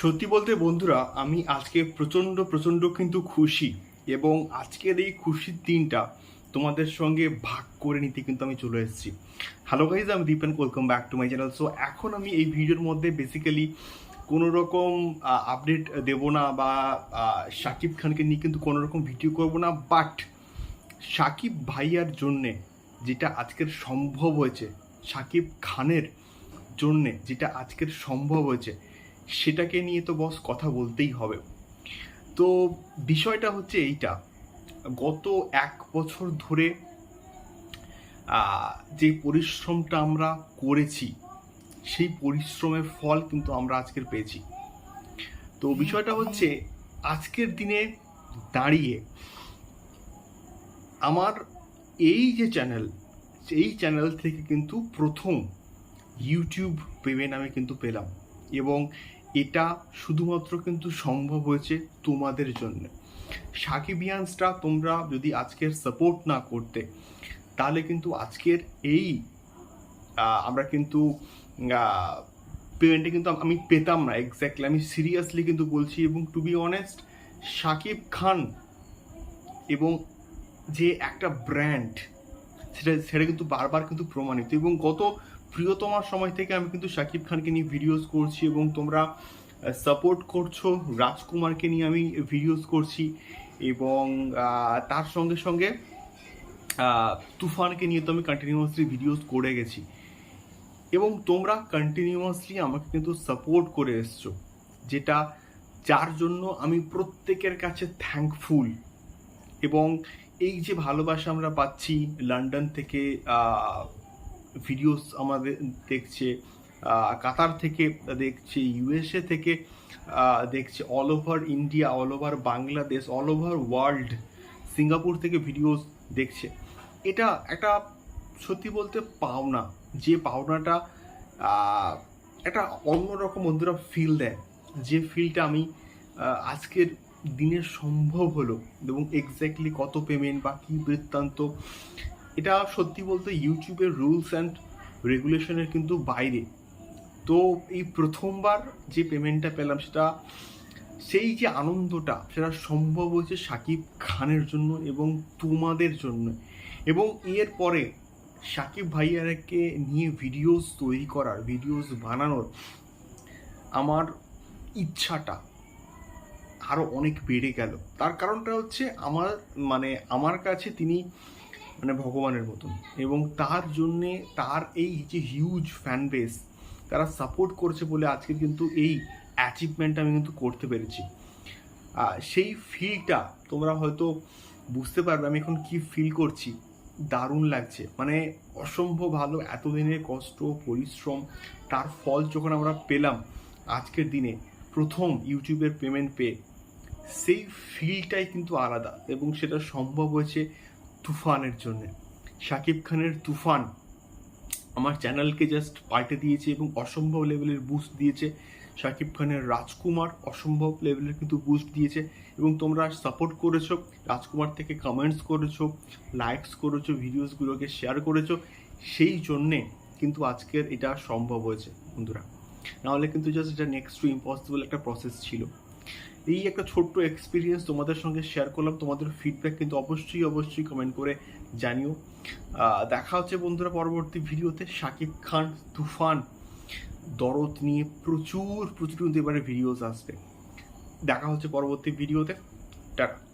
সত্যি বলতে বন্ধুরা, আমি আজকে প্রচণ্ড প্রচণ্ড কিন্তু খুশি এবং আজকের এই খুশির দিনটা তোমাদের সঙ্গে ভাগ করে নিতে কিন্তু আমি চলে এসেছি। হ্যালো গাইজ আমি Dipen welcome back to my channel so এখন আমি এই ভিডিওর মধ্যে বেসিক্যালি কোনো রকম আপডেট দেব না বা শাকিব খানকে নিয়ে কিন্তু কোনো রকম ভিডিও করব না। বাট শাকিব ভাইয়ার জন্যে যেটা আজকের সম্ভব হয়েছে শাকিব খানের জন্যে যেটা আজকের সম্ভব হয়েছে সেটাকে নিয়ে তো বস কথা বলতেই হবে। তো বিষয়টা হচ্ছে এইটা গত এক বছর ধরে যে পরিশ্রমটা আমরা করেছি সেই পরিশ্রমের ফল কিন্তু আমরা আজকের পেয়েছি। তো বিষয়টা হচ্ছে আজকের দিনে দাঁড়িয়ে আমার এই যে চ্যানেল এই চ্যানেল থেকে কিন্তু প্রথম ইউটিউব পেমেন্ট আমি কিন্তু পেলাম এবং এটা শুধুমাত্র কিন্তু সম্ভব হয়েছে তোমাদের জন্য। সাকিবিয়ানসরা তোমরা যদি আজকের সাপোর্ট না করতে, তাহলে কিন্তু আজকের এই আমরা কিন্তু পেমেন্টে কিন্তু আমি পেতাম না এক্স্যাক্টলি আমি সিরিয়াসলি কিন্তু বলছি এবং to be honest Shakib Khan এবং যে একটা ব্র্যান্ড সেটা সেটা কিন্তু বারবার কিন্তু প্রমাণিত এবং গত প্রিয়তমার সময় থেকে আমি কিন্তু শাকিব খানকে নিয়ে ভিডিওস করছি এবং তোমরা সাপোর্ট করছ, রাজকুমারকে নিয়ে আমি ভিডিওস করছি এবং তার সঙ্গে সঙ্গে তুফানকে নিয়ে তো আমি কন্টিনিউয়াসলি ভিডিওস করে গেছি। এবং তোমরা কন্টিনিউয়াসলি আমাকে কিন্তু সাপোর্ট করে এসছো, যেটা যার জন্য আমি প্রত্যেকের কাছে থ্যাঙ্কফুল এবং এই যে ভালোবাসা আমরা পাচ্ছি লন্ডন থেকে ভিডিওস আমাদের দেখছে কাতার থেকে দেখছে ইউএসএ থেকে দেখছে all over India all over Bangladesh all over world Singapore থেকে ভিডিওস দেখছে। এটা একটা সত্যি বলতে পাওনা, যে পাওনাটা একটা অন্যরকম বন্ধুরা ফিল দেয়। যে ফিলটা আমি আজকের দিনে সম্ভব হলো এবং এক্স্যাক্টলি কত পেমেন্ট বা কী বৃত্তান্ত এটা সত্যি বলতে ইউটিউবের রুলস অ্যান্ড রেগুলেশনের কিন্তু বাইরে। তো এই প্রথমবার যে পেমেন্টটা পেলাম সেটা, সেই যে আনন্দটা, সেটা সম্ভব হয়েছে সাকিব খানের জন্য এবং তোমাদের জন্য। এবং এর পরে সাকিব ভাইয়াকে নিয়ে ভিডিওস তৈরি করার ভিডিওস বানানোর আমার ইচ্ছাটা আরও অনেক বেড়ে গেল। তার কারণটা হচ্ছে আমার মানে আমার কাছে তিনি মানে ভগবানের মতন এবং তার জন্যে তার এই যে হিউজ ফ্যান বেস তারা সাপোর্ট করছে বলে আজকে কিন্তু এই অ্যাচিভমেন্টটা আমি কিন্তু করতে পেরেছি। সেই ফিলটা তোমরা হয়তো বুঝতে পারবে আমি এখন কি ফিল করছি। দারুণ লাগছে। মানে অসম্ভব ভালো এতদিনের কষ্ট, পরিশ্রম, তার ফল যখন আমরা পেলাম আজকের দিনে, প্রথম ইউটিউবের পেমেন্ট পেয়ে, সেই ফিলটাই কিন্তু আলাদা এবং সেটা সম্ভব হয়েছে তুফানের জন্য। শাকিব খানের তুফান আমার চ্যানেলকে জাস্ট পাল্টে দিয়েছে এবং অসম্ভব লেভেলের বুস্ট দিয়েছে। শাকিব খানের রাজকুমার অসম্ভব লেভেলের কিন্তু বুস্ট দিয়েছে এবং তোমরা সাপোর্ট করেছ, রাজকুমার থেকে কমেন্টস করেছ লাইকস করেছ ভিডিওসগুলোকে শেয়ার করেছ, সেই জন্যে কিন্তু আজকের এটা সম্ভব হয়েছে বন্ধুরা। নাহলে কিন্তু জাস্ট এটা নেক্সট টু ইম্পসিবল একটা প্রসেস ছিল। এই একটা ছোট্ট এক্সপিরিয়েন্স তোমাদের সঙ্গে শেয়ার করলাম। তোমাদের ফিডব্যাক কিন্তু অবশ্যই অবশ্যই কমেন্ট করে জানিও। দেখা হচ্ছে বন্ধুরা পরবর্তী ভিডিওতে। শাকিব খান, তুফান, দরদ নিয়ে প্রচুর প্রচুর এবারে ভিডিওস আসবে। দেখা হচ্ছে পরবর্তী ভিডিওতে। টাটা।